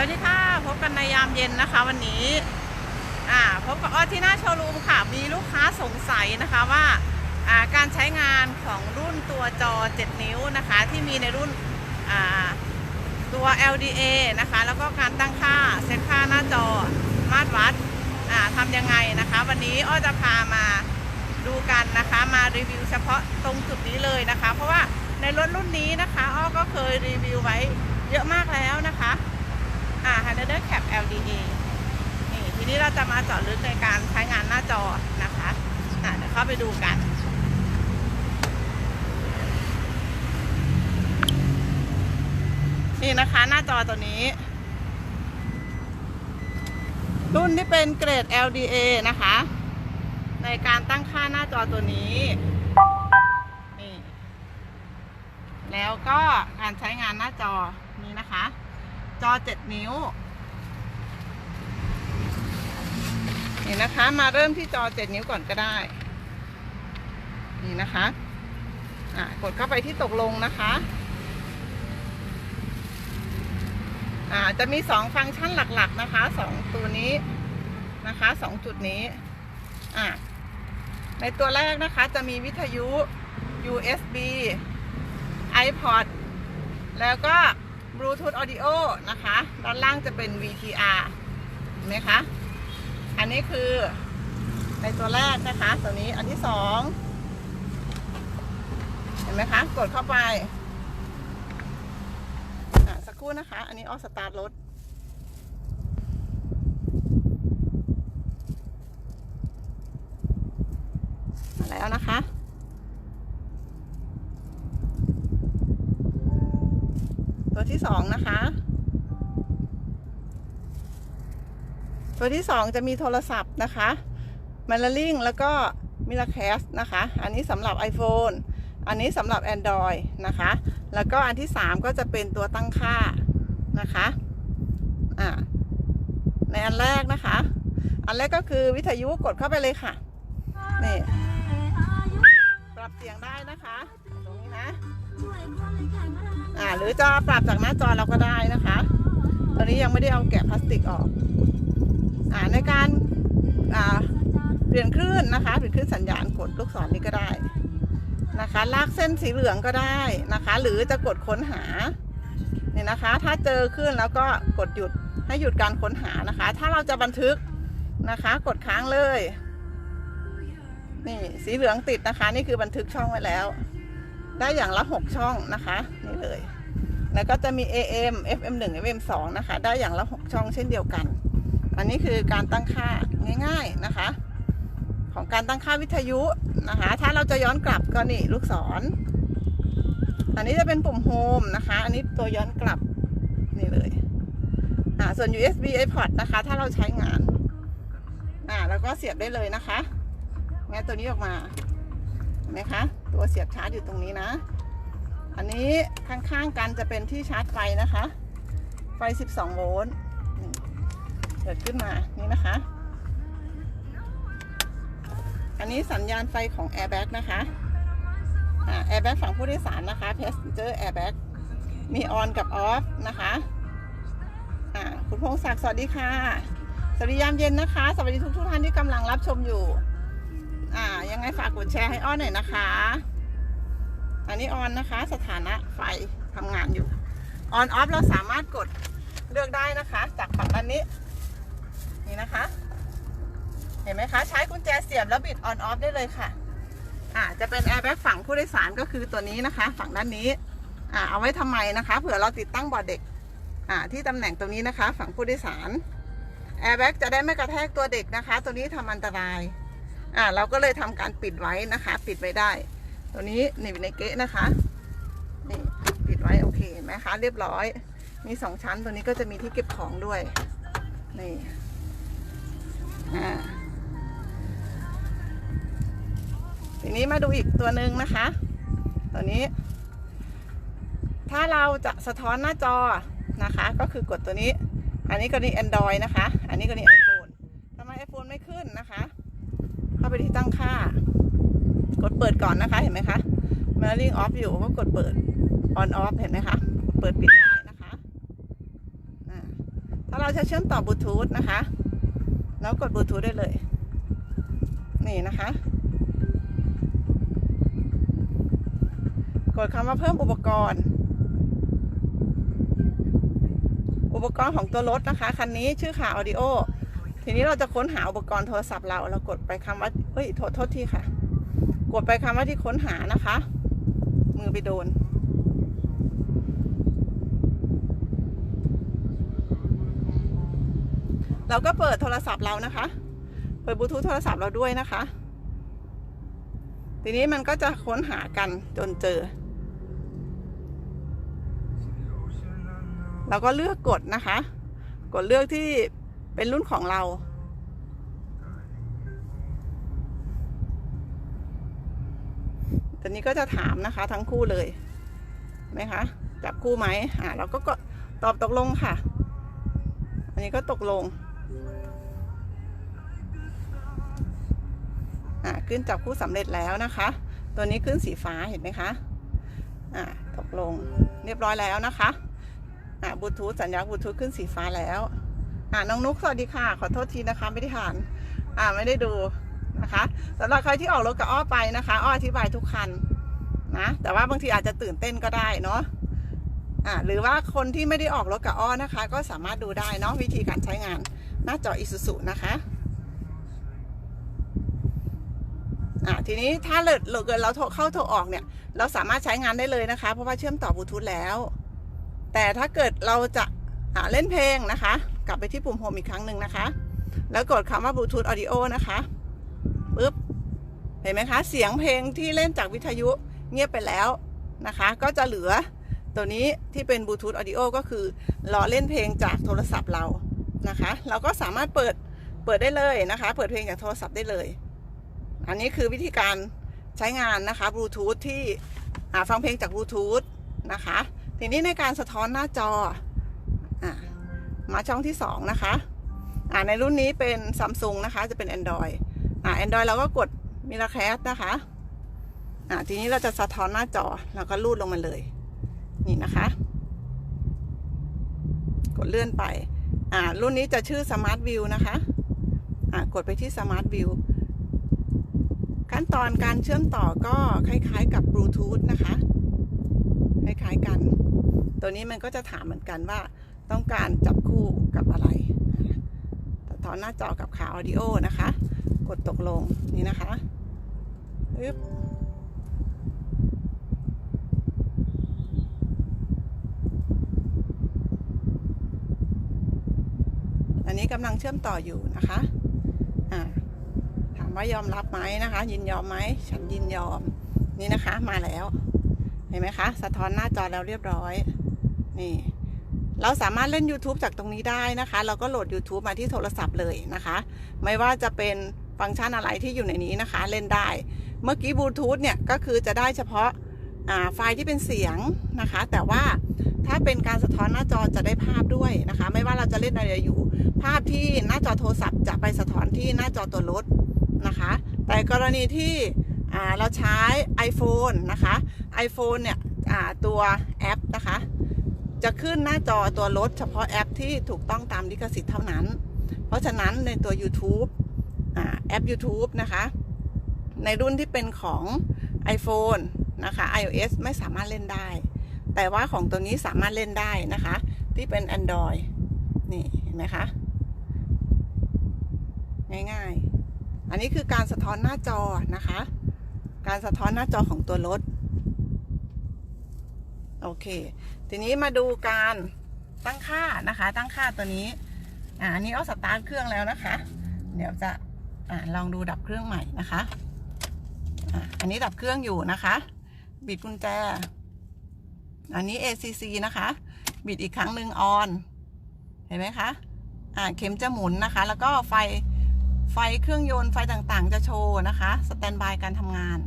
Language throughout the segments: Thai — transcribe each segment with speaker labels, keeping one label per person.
Speaker 1: วัสดีค่ะ พบกันในยามเย็นนะคะวันนี้ อ่าพบกับอ้อที่หน้าโชว์รูมค่ะ มีลูกค้าสงสัยนะคะว่า อ่า การใช้งานของรุ่นตัวจอ 7 นิ้วนะคะ ที่มีในรุ่น อ่า ตัว LDA นะคะ แล้วก็การตั้งค่าเซตค่าหน้าจอมาตรวัด อ่าทำยังไงนะคะ วันนี้อ้อจะพามาดูกันนะคะ มารีวิวเฉพาะตรงจุดนี้เลยนะคะ เพราะว่าในรถรุ่นนี้นะคะ อ้อก็เคยรีวิวไว้เยอะมากแล้วนะคะ อ่า h a n d l e r Cap LDA นี่ทีนี้เราจะมาเจาะลึกในการใช้งานหน้าจอนะคะอ่าเดี๋ยวเข้าไปดูกันนี่นะคะหน้าจอตัวนี้ รุ่นที่เป็นเกรด LDA นะคะ ในการตั้งค่าหน้าจอตัวนี้นี่แล้วก็การใช้งานหน้าจอนี้นะคะ จอ 7 นิ้ว นี่นะคะมาเริ่มที่จอ 7 นิ้วก่อนก็ได้ นี่นะคะอะกดเข้าไปที่ตกลงนะคะอ่าจะมี 2 ฟังก์ชันหลักๆนะคะ 2 ตัวนี้นะคะ 2 จุดนี้อ่าในตัวแรกนะคะจะมีวิทยุ USB iPod แล้วก็ Bluetooth Audio นะคะ ด้านล่างจะเป็น VTR เห็นไหมคะ อันนี้คือในตัวแรกนะคะ ตัวนี้อันที่สองเห็นไหมคะ กดเข้าไปสักครู่นะคะ อันนี้ออสตาร์ทรถมาแล้วนะคะ ตัวที่สองจะมีโทรศัพท์นะคะม a ลลิงแล้วก็มิล a แคสนะคะ อันนี้สำหรับ iPhone อันนี้สำหรับ Android นะคะ แล้วก็อันที่สามก็จะเป็นตัวตั้งค่านะคะอ่าในอันแรกนะคะ อันแรกก็คือวิทยุกดเข้าไปเลยค่ะ นี่ ปรับเสียงได้นะคะ ตรงนี้นะ อ่า หรือจะปรับจากหน้าจอเราก็ได้นะคะ ตอนนี้ยังไม่ได้เอาแกะพลาสติกออก ในการเปลี่ยนคลื่นนะคะเปลี่ยนคลื่นสัญญาณกดลูกศรนี้ก็ได้นะคะ ลากเส้นสีเหลืองก็ได้นะคะ หรือจะกดค้นหาเนี่ยนะคะ ถ้าเจอคลื่นแล้วก็กดหยุดให้หยุดการค้นหานะคะ ถ้าเราจะบันทึกนะคะ กดค้างเลยนี่สีเหลืองติดนะคะ นี่คือบันทึกช่องไว้แล้ว ได้อย่างละหกช่องนะคะ นี่เลย แล้วก็จะมี AM FM 1 FM 2 นะคะ ได้อย่างละหกช่องเช่นเดียวกัน อันนี้คือการตั้งค่าง่าย ๆนะคะ ของการตั้งค่าวิทยุนะคะ ถ้าเราจะย้อนกลับก็นี่ลูกศร อันนี้จะเป็นปุ่มโฮมนะคะ อันนี้ตัวย้อนกลับนี่เลย อ่า ส่วน USB iPod นะคะ ถ้าเราใช้งาน อ่า แล้วก็เสียบได้เลยนะคะแง่ตัวนี้ออกมาเห็นไหมคะ ตัวเสียบชาร์จอยู่ตรงนี้นะ อันนี้ข้างๆกันจะเป็นที่ชาร์จไฟนะคะ ไฟ 12 โวลต์ กิดขึ้นมานี่นะคะ อันนี้สัญญาณไฟของ airbag นะคะแอ่า airbag ฝั่งผู้โดยสารนะคะ passenger airbag มี on กับ off นะคะคุณพงศักดิ์สวัสดีค่ะ สวัสดียามเย็นนะคะ สวัสดีทุกทุกท่านที่กำลังรับชมอยู่ อ่า ยังไงฝากกดแชร์ให้อ้อนหน่อยนะคะ อันนี้ออนนะคะ สถานะไฟทำงานอยู่ ออนออฟเราสามารถกดเลือกได้นะคะ จากฝั่งด้านนี้ นี่นะคะ เห็นไหมคะ ใช้กุญแจเสียบแล้วบิดออนออฟได้เลยค่ะอ่าจะเป็นแอร์แบ็กฝั่งผู้โดยสารก็คือตัวนี้นะคะ ฝั่งด้านนี้อ่าเอาไว้ทำไมนะคะ เผื่อเราติดตั้งบอดเด็กอ่าที่ตำแหน่งตรงนี้นะคะ ฝั่งผู้โดยสารแอร์แบ็กจะได้ไม่กระแทกตัวเด็กนะคะ ตัวนี้ทำอันตรายอ่าเราก็เลยทำการปิดไว้นะคะ ปิดไว้ได้ ตัวนี้นีบในเก๊ะนะคะนี่ปิดไว้โอเคเห็นไหมคะเรียบร้อย มีสองชั้นตัวนี้ก็จะมีที่เก็บของด้วยนี่ ทีนี้มาดูอีกตัวหนึ่งนะคะ ตัวนี้ ถ้าเราจะสะท้อนหน้าจอนะคะ ก็คือกดตัวนี้ อันนี้ก็นี่ Android นะคะ อันนี้ก็นี่ iPhone ทำไม iPhone ไม่ขึ้นนะคะ เข้าไปที่ตั้งค่า กดเปิดก่อนนะคะ เห็นไหมคะ m a i l i n g off อยู่ก็กดเปิด on off เห็นไหมคะ เปิดปิดได้นะคะ ถ้าเราจะเชื่อมต่อบลูทูธนะคะ แล้วกดบลูทูธได้เลย นี่นะคะ กดคำว่าเพิ่มอุปกรณ์ อุปกรณ์ของตัวรถนะคะ คันนี้ชื่อข่าว Audio ทีนี้เราจะค้นหาอุปกรณ์โทรศัพท์เราเรากดไปคำว่าเฮ้ยโทษโทษทีค่ะ กดไปคำว่าที่ค้นหานะคะ มือไปโดน เราก็เปิดโทรศัพท์เรานะคะ เปิดบลูทูธโทรศัพท์เราด้วยนะคะ ทีนี้มันก็จะค้นหากันจนเจอ เราก็เลือกกดนะคะ กดเลือกที่เป็นรุ่นของเราตอนนี้ก็จะถามนะคะทั้งคู่เลยไหมคะ จับคู่ไหมอ่าเราก็กดตอบตกลงค่ะ อันนี้ก็ตกลง อ่าขึ้นจับคู่สำเร็จแล้วนะคะ ตัวนี้ขึ้นสีฟ้าเห็นไหมคะอ่าตกลงเรียบร้อยแล้วนะคะอ่าบลูทูธสัญญาณบลูทูธขึ้นสีฟ้าแล้วอ่าน้องนุ๊กสวัสดีค่ะ ขอโทษทีนะคะไม่ได้ทานอ่าไม่ได้ดูนะคะสำหรับใครที่ออกรถกับอ้อไปนะคะ อ้ออธิบายทุกคันนะแต่ว่าบางทีอาจจะตื่นเต้นก็ได้เนาะอ่าหรือว่าคนที่ไม่ได้ออกรถกับอ้อนะคะ ก็สามารถดูได้เนาะวิธีการใช้งาน หน้าจอ Isuzu นะคะอ่าทีนี้ถ้าเกิดเกิดเราโทรเข้าโทรออกเนี่ย เราสามารถใช้งานได้เลยนะคะ เพราะว่าเชื่อมต่อบลูทูธแล้ว แต่ถ้าเกิดเราจะอ่าเล่นเพลงนะคะ กลับไปที่ปุ่มโฮมอีกครั้งหนึ่งนะคะ แล้วกดคำว่าบลูทูธออดิโอนะคะปึ๊บเห็นไหมคะ เสียงเพลงที่เล่นจากวิทยุเงียบไปแล้วนะคะ ก็จะเหลือตัวนี้ที่เป็นบลูทูธออดิโอก็คือรอเล่นเพลงจากโทรศัพท์เรา นะคะ เราก็สามารถเปิดเปิดได้เลยนะคะ เปิดเพลงจากโทรศัพท์ได้เลย อันนี้คือวิธีการใช้งานนะคะบลูทูธที่ฟังเพลงจากบลูทูธนะคะ ทีนี้ในการสะท้อนหน้าจออมาช่องที่ 2 นะคะอ่าในรุ่นนี้เป็นซัมซุงนะคะ จะเป็น Android อ่า Android เราก็กดมิราแคสนะคะอ่าทีนี้เราจะสะท้อนหน้าจอเราก็ลูดลงมาเลย นี่นะคะ กดเลื่อนไป อ่ารุ่นนี้จะชื่อ Smart View นะคะอ่ากดไปที่ Smart View ขั้นตอนการเชื่อมต่อก็คล้ายๆกับบลูทูธนะคะ คล้ายๆกัน ตัวนี้มันก็จะถามเหมือนกันว่าต้องการจับคู่กับอะไรสะท้อนหน้าจอกับข่าวออดิโอนะคะ กดตกลงนี่นะคะปึ๊บอันนี้ กำลังเชื่อมต่ออยู่นะคะอ่าถามว่ายอมรับไหมนะคะ ยินยอมไหมฉันยินยอมนี่นะคะมาแล้วเห็นไหมคะ สะท้อนหน้าจอแล้วเรียบร้อย นี่ เราสามารถเล่น YouTube จากตรงนี้ได้นะคะ เราก็โหลด YouTube มาที่โทรศัพท์เลยนะคะ ไม่ว่าจะเป็นฟังก์ชันอะไรที่อยู่ในนี้นะคะ เล่นได้ เมื่อกี้บลูทูธเนี่ย ก็คือจะได้เฉพาะไฟล์ที่เป็นเสียงนะคะ แต่ว่า ถ้าเป็นการสะท้อนหน้าจอจะได้ภาพด้วยนะคะ ไม่ว่าเราจะเล่นอะไรอยู่ ภาพที่หน้าจอโทรศัพท์จะไปสะท้อนที่หน้าจอตัวรถนะคะ แต่กรณีที่เราใช้ iPhone นะคะ iPhone เนี่ยตัวแอปนะคะ จะขึ้นหน้าจอตัวรถเฉพาะแอปที่ถูกต้องตามลิขสิทธิ์เท่านั้น เพราะฉะนั้นในตัว YouTube แอป YouTube นะคะ ในรุ่นที่เป็นของ iPhone นะคะ iOS ไม่สามารถเล่นได้ แต่ว่าของตัวนี้สามารถเล่นได้นะคะ ที่เป็น Android นี่เห็นไหมคะ ง่ายๆ อันนี้คือการสะท้อนหน้าจอนะคะ การสะท้อนหน้าจอของตัวรถ โอเค ทีนี้มาดูการตั้งค่านะคะ ตั้งค่าตัวนี้ อ่าอันนี้เอาสตาร์ทเครื่องแล้วนะคะ เดี๋ยวจะอ่าลองดูดับเครื่องใหม่นะคะ อ่าอันนี้ดับเครื่องอยู่นะคะ บิดกุญแจ อันนี้ ACC นะคะ บิดอีกครั้งหนึ่งออน เห็นไหมคะ อ่า เข็มจะหมุนนะคะ แล้วก็ไฟ ไฟเครื่องยนต์ไฟต่างๆ จะโชว์นะคะ สแตนบายการทำงาน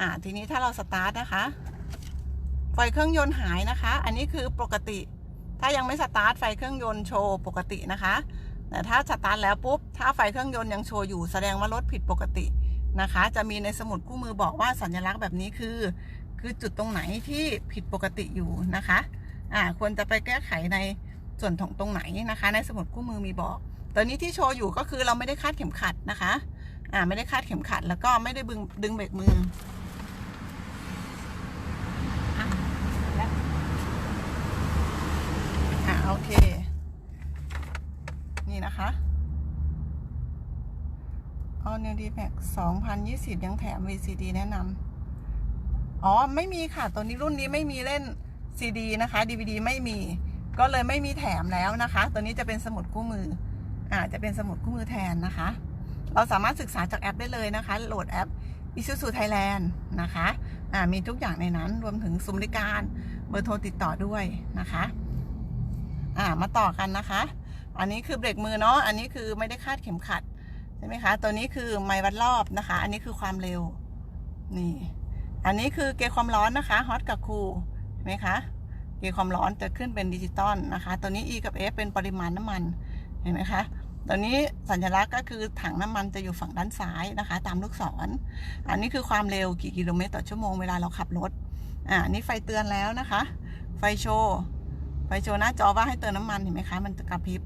Speaker 1: อ่า ทีนี้ถ้าเราสตาร์ทนะคะ ไฟเครื่องยนต์หายนะคะ อันนี้คือปกติ ถ้ายังไม่สตาร์ทไฟเครื่องยนต์โชว์ปกตินะคะ แต่ถ้าสตาร์ทแล้วปุ๊บ ถ้าไฟเครื่องยนต์ยังโชว์อยู่แสดงว่ารถผิดปกตินะคะ จะมีในสมุดคู่มือบอกว่าสัญลักษณ์แบบนี้คือ คือจุดตรงไหนที่ผิดปกติอยู่นะคะอ่าควรจะไปแก้ไขในส่วนของตรงไหนนะคะ ในสมุดคู่มือมีบอก ตอนนี้ที่โชว์อยู่ก็คือเราไม่ได้คาดเข็มขัดนะคะอ่าไม่ได้คาดเข็มขัด แล้วก็ไม่ได้บึงดึงเบรกมืออะแล้วอ่าโอเค นี่นะคะ All New D-Max 2020 ยังแถม VCD แนะนำ อ๋อไม่มีค่ะตัวนี้รุ่นนี้ไม่มีเล่น CD นะคะ DVD ไม่มี ก็เลยไม่มีแถมแล้วนะคะ ตัวนี้จะเป็นสมุดคู่มืออ่าจะเป็นสมุดคู่มือแทนนะคะ เราสามารถศึกษาจากแอปได้เลยนะคะ โหลดแอป Isuzu Thailand นะคะอ่ามีทุกอย่างในนั้นรวมถึงซุ้มริการเบอร์โทรติดต่อด้วยนะคะอ่ามาต่อกันนะคะ อันนี้คือเบรกมือเนาะอันนี้คือไม่ได้คาดเข็มขัดใช่ไหมคะ ตัวนี้คือไม้วัดรอบนะคะ อันนี้คือความเร็วนี่ อันนี้คือเกจความร้อนนะคะฮอตกับคูลเห็นไหมคะเกจความร้อนจะขึ้นเป็นดิจิตอลนะคะ ตัวนี้ E กับ F เป็นปริมาณน้ำมันเห็นไหมคะตัวนี้สัญลักษณ์ก็คือถังน้ำมันจะอยู่ฝั่งด้านซ้ายนะคะ ตามลูกศรอันนี้คือความเร็วกี่กิโลเมตรต่อชั่วโมงเวลาเราขับรถอ่านี่ไฟเตือนแล้วนะคะ ไฟโชว์ไฟโชว์หน้าจอว่าให้เติมน้ำมันเห็นไหมคะมันกระพริบ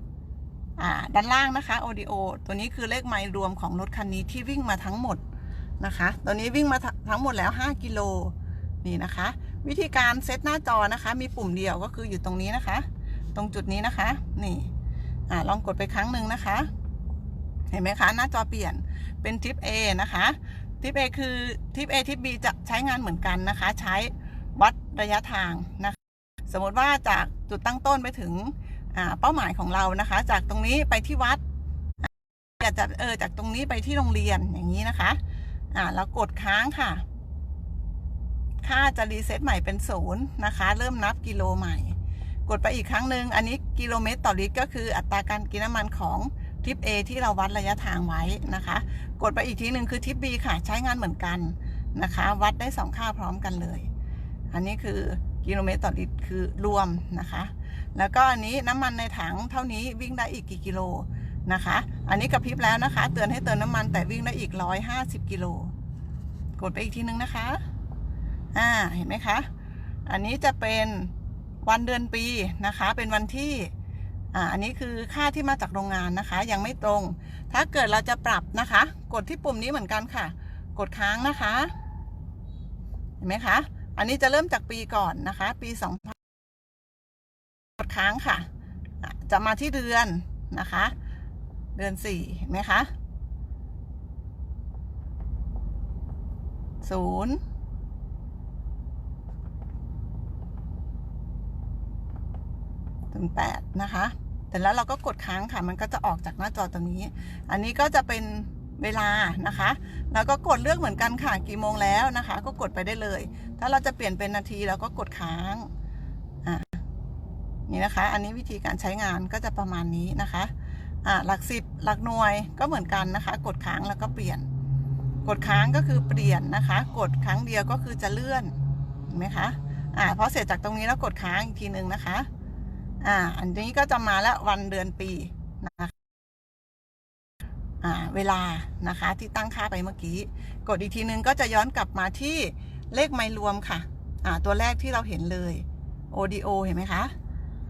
Speaker 1: อ่าด้านล่างนะคะ audio ตัวนี้คือเลขไมล์รวมของรถคันนี้ที่วิ่งมาทั้งหมด นะคะตัวนี้วิ่งมาทั้งหมดแล้ว 5 กิโลนี่นะคะ วิธีการเซตหน้าจอนะคะ มีปุ่มเดียวก็คืออยู่ตรงนี้นะคะ ตรงจุดนี้นะคะ นี่อ่าลองกดไปครั้งหนึ่งนะคะ เห็นไหมคะ หน้าจอเปลี่ยนเป็นทิป A นะคะทิป A คือทิป A ทิป B จะใช้งานเหมือนกันนะคะ ใช้วัดระยะทางนะคะ สมมติว่าจากจุดตั้งต้นไปถึงเป้าหมายของเรานะคะ จากตรงนี้ไปที่วัดอยากจะเออจากตรงนี้ไปที่โรงเรียนอย่างนี้นะคะ อ่าแล้วกดค้างค่ะ ค่าจะรีเซ็ตใหม่เป็นศูนย์นะคะ เริ่มนับกิโลใหม่ กดไปอีกครั้งหนึ่งอันนี้กิโลเมตรต่อลิตรก็คืออัตราการกินน้ำมันของทริป A ที่เราวัดระยะทางไว้นะคะ กดไปอีกทีหนึ่งคือทริป B ค่ะใช้งานเหมือนกันนะคะ วัดได้สองค่าพร้อมกันเลย อันนี้คือกิโลเมตรต่อลิตรคือรวมนะคะ แล้วก็อันนี้น้ำมันในถังเท่านี้วิ่งได้อีกกี่กิโล นะคะ อันนี้กระพริบแล้วนะคะ เตือนให้เติมน้ำมันแต่วิ่งได้อีกร้อยห้าสิบกิโล กดไปอีกทีนึงนะคะ อ่า เห็นไหมคะ อันนี้จะเป็นวันเดือนปีนะคะ เป็นวันที่ อ่า อันนี้คือค่าที่มาจากโรงงานนะคะ ยังไม่ตรง ถ้าเกิดเราจะปรับนะคะ กดที่ปุ่มนี้เหมือนกันค่ะ กดค้างนะคะ เห็นไหมคะ อันนี้จะเริ่มจากปีก่อนนะคะ ปีสองพันกดค้างค่ะ จะมาที่เดือนนะคะ เดือนสี่เห็นไหมคะศูนย์ถึงแปดนะคะแต่แล้วเราก็กดค้างค่ะ มันก็จะออกจากหน้าจอตรงนี้ อันนี้ก็จะเป็นเวลานะคะ แล้วก็กดเลือกเหมือนกันค่ะ กี่โมงแล้วนะคะ ก็กดไปได้เลย ถ้าเราจะเปลี่ยนเป็นนาทีเราก็กดค้างอ่านี่นะคะ อันนี้วิธีการใช้งานก็จะประมาณนี้นะคะ อ่าหลักสิบหลักหน่วยก็เหมือนกันนะคะ กดค้างแล้วก็เปลี่ยน กดค้างก็คือเปลี่ยนนะคะ กดครั้งเดียวก็คือจะเลื่อนเห็นไหมคะอ่าพอเสร็จจากตรงนี้แล้วกดค้างอีกทีหนึ่งนะคะอ่าอันนี้ก็จะมาแล้ววันเดือนปีนะคะอ่าเวลานะคะที่ตั้งค่าไปเมื่อกี้ กดอีกทีนึงก็จะย้อนกลับมาที่เลขไมล์รวมค่ะอ่าตัวแรกที่เราเห็นเลย ODO เห็นไหมคะ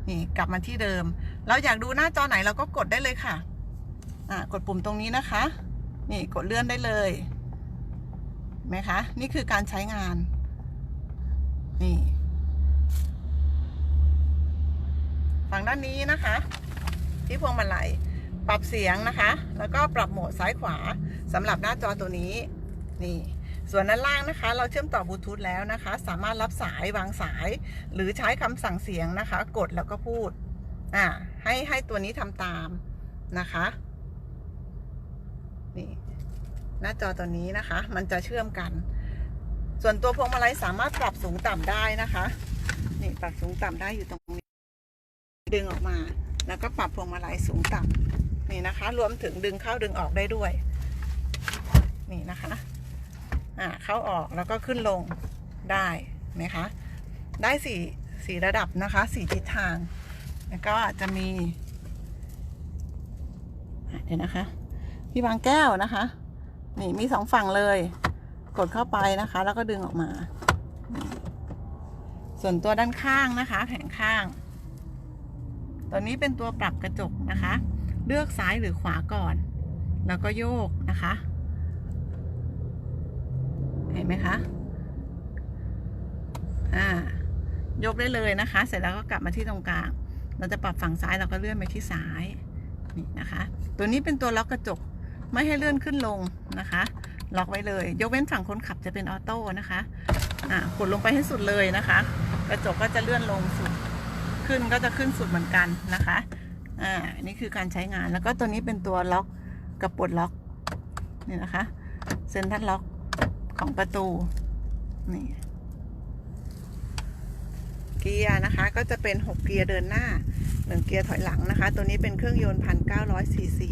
Speaker 1: นี่กลับมาที่เดิม เราอยากดูหน้าจอไหนเราก็กดได้เลยค่ะอ่ากดปุ่มตรงนี้นะคะ นี่กดเลื่อนได้เลยไหมคะนี่คือการใช้งาน นี่ฝั่งด้านนี้นะคะ ที่พวงมาลัยปรับเสียงนะคะ แล้วก็ปรับโหมดซ้ายขวาสำหรับหน้าจอตัวนี้ นี่ ส่วนด้านล่างนะคะ เราเชื่อมต่อบลูทูธแล้วนะคะ สามารถรับสายวางสาย หรือใช้คำสั่งเสียงนะคะ กดแล้วก็พูดอ่าให้ให้ตัวนี้ทำตามนะคะนี่หน้าจอตัวนี้นะคะ มันจะเชื่อมกัน ส่วนตัวพวงมาลัยสามารถปรับสูงต่ำได้นะคะ นี่ปรับสูงต่ำได้อยู่ตรงนี้ ดึงออกมา แล้วก็ปรับพวงมาลัยสูงต่ำนี่นะคะ รวมถึงดึงเข้าดึงออกได้ด้วย นี่นะคะ อ่าเข้าออกแล้วก็ขึ้นลงได้ไหมคะ ได้สี่สี่ระดับนะคะสี่ทิศทาง แล้วก็จะมีเดี๋ยวนะคะที่วางแก้วนะคะ นี่มีสองฝั่งเลย กดเข้าไปนะคะ แล้วก็ดึงออกมา ส่วนตัวด้านข้างนะคะ แผงข้าง ตัวนี้เป็นตัวปรับกระจกนะคะ เลือกซ้ายหรือขวาก่อน แล้วก็โยกนะคะ ห็นไหมคะอ่ายกได้เลยนะคะ เสร็จแล้วก็กลับมาที่ตรงกลาง เราจะปรับฝั่งซ้ายเราก็เลื่อนไปที่ซ้ายนี่นะคะ ตัวนี้เป็นตัวล็อกกระจกไม่ให้เลื่อนขึ้นลงนะคะ ล็อกไว้เลย ยกเว้นฝั่งคนขับจะเป็นออโต้นะคะอ่ากดลงไปให้สุดเลยนะคะ กระจกก็จะเลื่อนลงสุดขึ้นก็จะขึ้นสุดเหมือนกันนะคะอ่านี่คือการใช้งานแล้วก็ตัวนี้เป็นตัวล็อกกับปลดล็อกนี่นะคะเซ็นทรัลล็อก ของประตู นี่ เกียร์นะคะ ก็จะเป็น 6 เกียร์เดินหน้า 1 เกียร์ถอยหลังนะคะ ตัวนี้เป็นเครื่องยนต์พันเก้าร้อยซีซี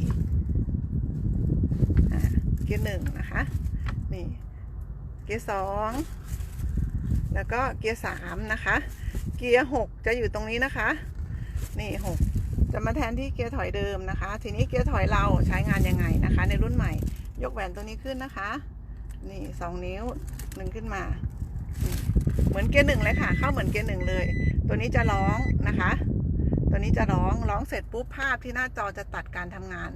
Speaker 1: อ่เกียร์หนึ่งนะคะ นี่ เกียร์สองแล้วก็เกียร์สามนะคะ เกียร์หกจะอยู่ตรงนี้นะคะ นี่หกจะมาแทนที่เกียร์ถอยเดิมนะคะ ทีนี้เกียร์ถอยเราใช้งานยังไงนะคะ ในรุ่นใหม่ ยกแหวนตัวนี้ขึ้นนะคะ นี่สองนิ้วหนึ่งขึ้นมา เหมือนเกียร์หนึ่งเลยค่ะ เข้าเหมือนเกียร์หนึ่งเลย ตัวนี้จะร้องนะคะ ตัวนี้จะร้องร้องเสร็จปุ๊บภาพที่หน้าจอจะตัดการทำงาน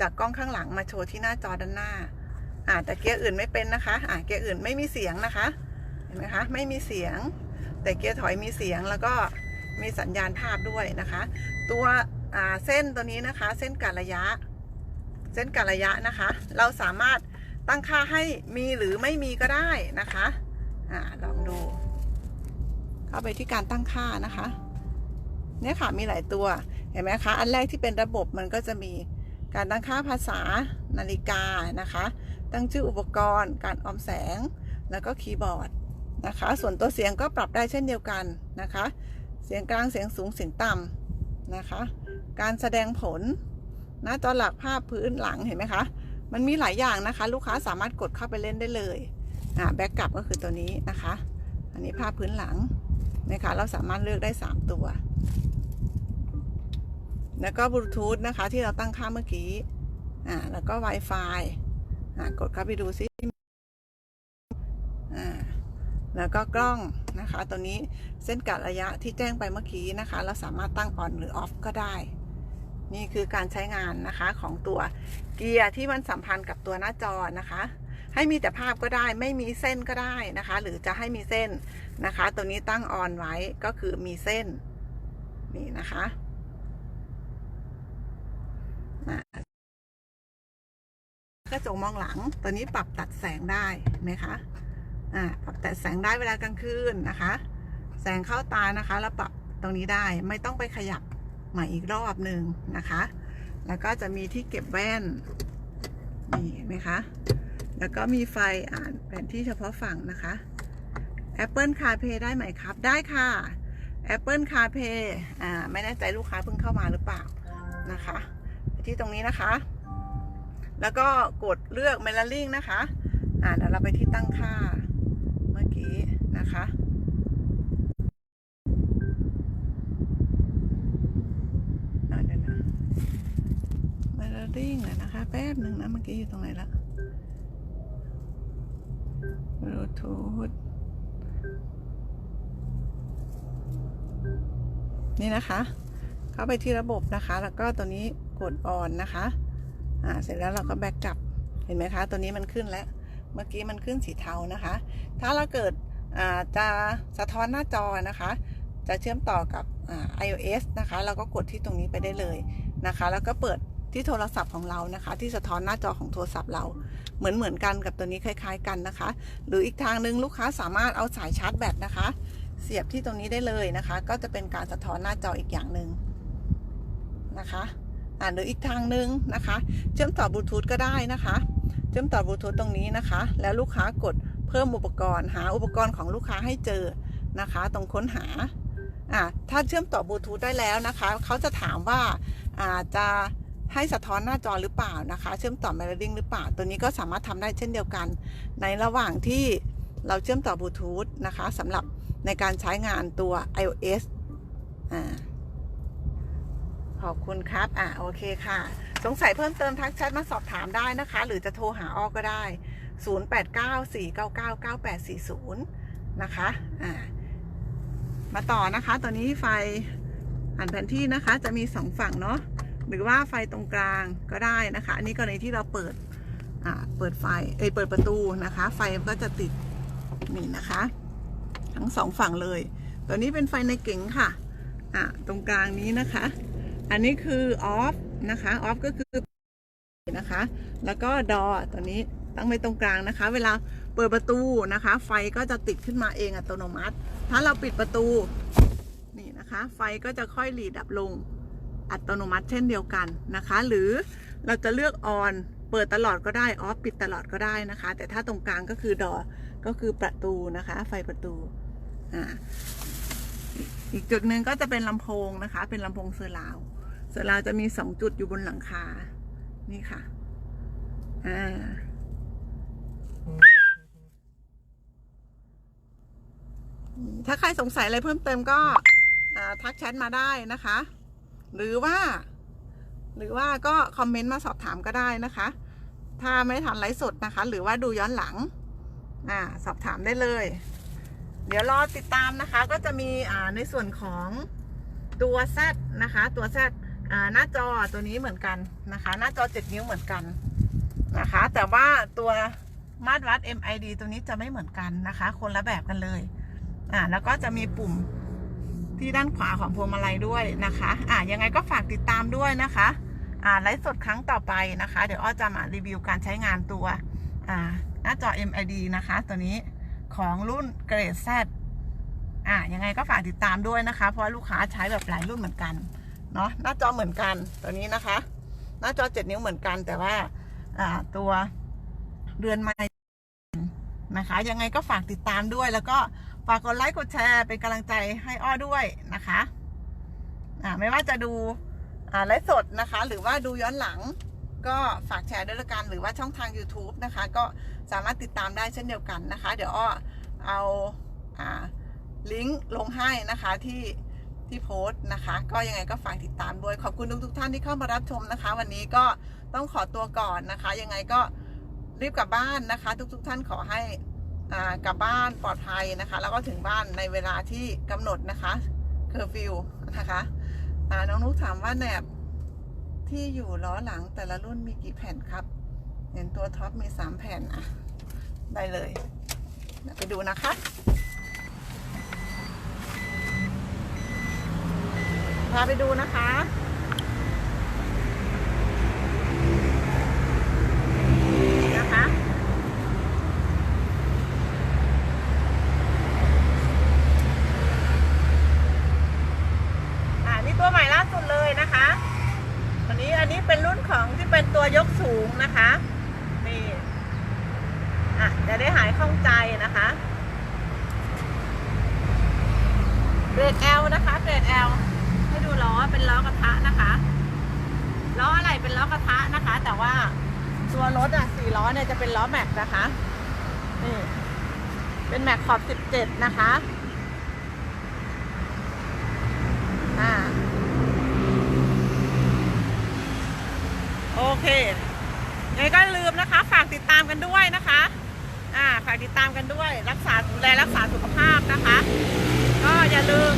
Speaker 1: จากกล้องข้างหลังมาโชว์ที่หน้าจอด้านหน้าอ่าแต่เกียร์อื่นไม่เป็นนะคะอ่าเกียร์อื่นไม่มีเสียงนะคะเห็นไหมคะไม่มีเสียง แต่เกียร์ถอยมีเสียงแล้วก็มีสัญญาณภาพด้วยนะคะ ตัวอ่าเส้นตัวนี้นะคะ เส้นการระยะ เส้นการระยะนะคะ เราสามารถ ตั้งค่าให้มีหรือไม่มีก็ได้นะคะอ่าลองดู เข้าไปที่การตั้งค่านะคะ เนี่ยค่ะมีหลายตัว เห็นไหมคะ อันแรกที่เป็นระบบมันก็จะมีการตั้งค่าภาษานาฬิกานะคะ ตั้งชื่ออุปกรณ์ การออมแสง แล้วก็คีย์บอร์ดนะคะ ส่วนตัวเสียงก็ปรับได้เช่นเดียวกันนะคะ เสียงกลางเสียงสูงเสียงต่ำนะคะ การแสดงผลหน้าจอหลักภาพพื้นหลังเห็นไหมคะ มันมีหลายอย่างนะคะ ลูกค้าสามารถกดเข้าไปเล่นได้เลยอ่าแบ็กกลับก็คือตัวนี้นะคะ อันนี้ภาพพื้นหลังนะคะเราสามารถเลือกได้ 3 ตัว แล้วก็บลูทูธนะคะที่เราตั้งค่าเมื่อกี้อ่าแล้วก็ Wi-Fi อ่ากดเข้าไปดูซิอ่าแล้วก็กล้องนะคะ ตัวนี้เส้นกัดระยะที่แจ้งไปเมื่อกี้นะคะ เราสามารถตั้งออนหรือออฟก็ได้ นี่คือการใช้งานนะคะของตัวเกียร์ที่มันสัมพันธ์กับตัวหน้าจอนะคะ ให้มีแต่ภาพก็ได้ไม่มีเส้นก็ได้นะคะ หรือจะให้มีเส้นนะคะ ตัวนี้ตั้งออนไว้ก็คือมีเส้นนี่นะคะกระจกมองหลังตัวนี้ปรับตัดแสงได้ไหมคะอ่าปรับตัดแสงได้เวลากลางคืนนะคะ แสงเข้าตานะคะ แล้วปรับตรงนี้ได้ไม่ต้องไปขยับ ใหม่อีกรอบหนึ่งนะคะ แล้วก็จะมีที่เก็บแว่นนี่เห็นไหมคะ แล้วก็มีไฟอ่านแผนที่เฉพาะฝั่งนะคะ Apple CarPlay ได้ไหมครับ ได้ค่ะ Apple CarPlay อ่าไม่แน่ใจลูกค้าเพิ่งเข้ามาหรือเปล่านะคะไปที่ตรงนี้นะคะ แล้วก็กดเลือก Mirroring นะคะ อ่าเดี๋ยวเราไปที่ตั้งค่าเมื่อกี้นะคะ อ่าเดี๋ยวนะ Mirroring นะนะคะ แป๊บหนึ่งนะเมื่อกี้อยู่ตรงไหนละบลูทูธนี่นะคะ เข้าไปที่ระบบนะคะ แล้วก็ตัวนี้กดออนนะคะ อ่า เสร็จแล้วเราก็แบ็กกลับ เห็นไหมคะ ตัวนี้มันขึ้นแล้ว เมื่อกี้มันขึ้นสีเทานะคะ ถ้าเราเกิด อ่า จะสะท้อนหน้าจอนะคะ จะเชื่อมต่อกับ iOS นะคะ เราก็กดที่ตรงนี้ไปได้เลยนะคะ แล้วก็เปิด ที่โทรศัพท์ของเรานะคะ ที่สะท้อนหน้าจอของโทรศัพท์เรา เหมือนเหมือนกันกับตัวนี้คล้าย ๆ กันนะคะ หรืออีกทางหนึ่งลูกค้าสามารถเอาสายชาร์จแบตนะคะ เสียบที่ตรงนี้ได้เลยนะคะ ก็จะเป็นการสะท้อนหน้าจออีกอย่างหนึ่งนะคะอ่าหรืออีกทางหนึ่งนะคะ เชื่อมต่อบลูทูธก็ได้นะคะ เชื่อมต่อบลูทูธตรงนี้นะคะ แล้วลูกค้ากดเพิ่มอุปกรณ์ หาอุปกรณ์ของลูกค้าให้เจอนะคะ ตรงค้นหาอ่าถ้าเชื่อมต่อบลูทูธได้แล้วนะคะ เขาจะถามว่าอ่าจะ ให้สะท้อนหน้าจอหรือเปล่านะคะ เชื่อมต่อ Mirroring หรือเปล่า ตัวนี้ก็สามารถทำได้เช่นเดียวกัน ในระหว่างที่เราเชื่อมต่อบลูทูธนะคะสำหรับในการใช้งานตัว iOS อ่าขอบคุณครับ อ่าโอเคค่ะ สงสัยเพิ่มเติมทักแชทมาสอบถามได้นะคะ หรือจะโทรหาอ้อก็ได้ 0894999840 นะคะ อ่า มาต่อนะคะตัวนี้ไฟอ่านแผนที่นะคะ จะมีสองฝั่งเนาะ หรือว่าไฟตรงกลางก็ได้นะคะ อันนี้กรณีที่เราเปิดอ่าเปิดไฟเอยเปิดประตูนะคะ ไฟก็จะติดนี่นะคะ ทั้งสองฝั่งเลย ตัวนี้เป็นไฟในเก๋งค่ะอ่าตรงกลางนี้นะคะ อันนี้คือออฟนะคะออฟก็คือนะคะ แล้วก็ดอตัวนี้ตั้งไว้ตรงกลางนะคะ เวลาเปิดประตูนะคะ ไฟก็จะติดขึ้นมาเองอัตโนมัติ ถ้าเราปิดประตูนี่นะคะ ไฟก็จะค่อยหลีดับลง อัตโนมัติเช่นเดียวกันนะคะ หรือเราจะเลือกออนเปิดตลอดก็ได้ออฟปิดตลอดก็ได้นะคะ แต่ถ้าตรงกลางก็คือดอก็คือประตูนะคะ ไฟประตูอ่าอีกจุดหนึ่งก็จะเป็นลำโพงนะคะ เป็นลำโพงเซอร์ราวเซอร์ราวจะมีสองจุดอยู่บนหลังคา นี่ค่ะอ่าถ้าใครสงสัยอะไรเพิ่มเติมก็ทักแชทมาได้นะคะ หรือว่า หรือว่าก็คอมเมนต์มาสอบถามก็ได้นะคะ ถ้าไม่ทันไลฟ์สดนะคะ หรือว่าดูย้อนหลังอ่าสอบถามได้เลย เดี๋ยวรอติดตามนะคะ ก็จะมีอ่าในส่วนของตัว Z นะคะ ตัว Z อ่าหน้าจอตัวนี้เหมือนกันนะคะ หน้าจอ 7 นิ้วเหมือนกันนะคะ แต่ว่าตัวมาตรวัด MID ตัวนี้จะไม่เหมือนกันนะคะ คนละแบบกันเลย อ่า แล้วก็จะมีปุ่ม ที่ด้านขวาของพวงมาลัยด้วยนะคะอ่ายังไงก็ฝากติดตามด้วยนะคะอ่าไลฟ์สดครั้งต่อไปนะคะ เดี๋ยวอ้อจะมารีวิวการใช้งานตัวอ่าหน้าจอ MID นะคะ ตัวนี้ของรุ่นเกรด Z อ่ายังไงก็ฝากติดตามด้วยนะคะ เพราะลูกค้าใช้แบบหลายรุ่นเหมือนกันเนาะหน้าจอเหมือนกันตัวนี้นะคะ หน้าจอ 7 นิ้วเหมือนกันแต่ว่าอ่าตัวเรือนไม้นะคะ ยังไงก็ฝากติดตามด้วยแล้วก็ ฝากกดไลค์กดแชร์เป็นกำลังใจให้อ้อด้วยนะคะอ่าไม่ว่าจะดูอ่าไลฟ์สดนะคะ หรือว่าดูย้อนหลัง ก็ฝากแชร์ด้วยละกันหรือว่าช่องทาง YouTube นะคะ ก็สามารถติดตามได้เช่นเดียวกันนะคะ เดี๋ยวอ้อเอาอ่าลิงก์ลงให้นะคะที่ที่โพสต์นะคะ ก็ยังไงก็ฝากติดตามด้วย ขอบคุณทุกทุกๆท่านที่เข้ามารับชมนะคะ วันนี้ก็ต้องขอตัวก่อนนะคะ ยังไงก็รีบกลับบ้านนะคะ ทุกๆทท่านขอให้ กลับบ้านปลอดภัยนะคะ แล้วก็ถึงบ้านในเวลาที่กำหนดนะคะเคอร์ฟิวนะคะน้องนุ๊กถามว่าแหนบที่อยู่ล้อหลังแต่ละรุ่นมีกี่แผ่นครับ เห็นตัวท็อปมีสามแผ่นอะ ได้เลยไปดูนะคะพาไปดูนะคะ อ่านี่ตัวใหม่ล่าสุดเลยนะคะ อันนี้อันนี้เป็นรุ่นของที่เป็นตัวยกสูงนะคะ นี่ อะจะได้หายข้องใจนะคะเกรด L นะคะเกรด L ให้ดูล้อเป็นล้อกระทะนะคะล้ออะไรเป็นล้อกระทะนะคะ แต่ว่าตัวรถอะสี่ล้อ เนี่ยจะเป็นล้อแม็กนะคะนี่เป็นแม็กขอบสิบเจ็ดนะคะอ่าโอเคยังไงก็อย่าลืมนะคะ ฝากติดตามกันด้วยนะคะอ่าฝากติดตามกันด้วย รักษาดูแลรักษาสุขภาพนะคะ ก็อย่าลืม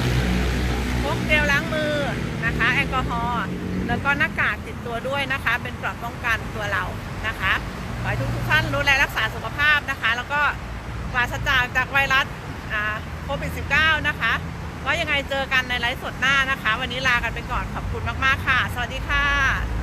Speaker 1: พกเจลล้างมือนะคะ แอลกอฮอล์แล้วก็หน้ากากติดตัวด้วยนะคะ เป็นเกราะป้องกันตัวเรานะคะ ขอให้ทุกทุกๆท่านดูแลรักษาสุขภาพนะคะ แล้วก็ปราศจากจากไวรัสโควิด -19 นะคะก็ยังไงเจอกันในไลฟ์สดหน้านะคะ วันนี้ลากันไปก่อนขอบคุณมาก ๆ ค่ะ สวัสดีค่ะ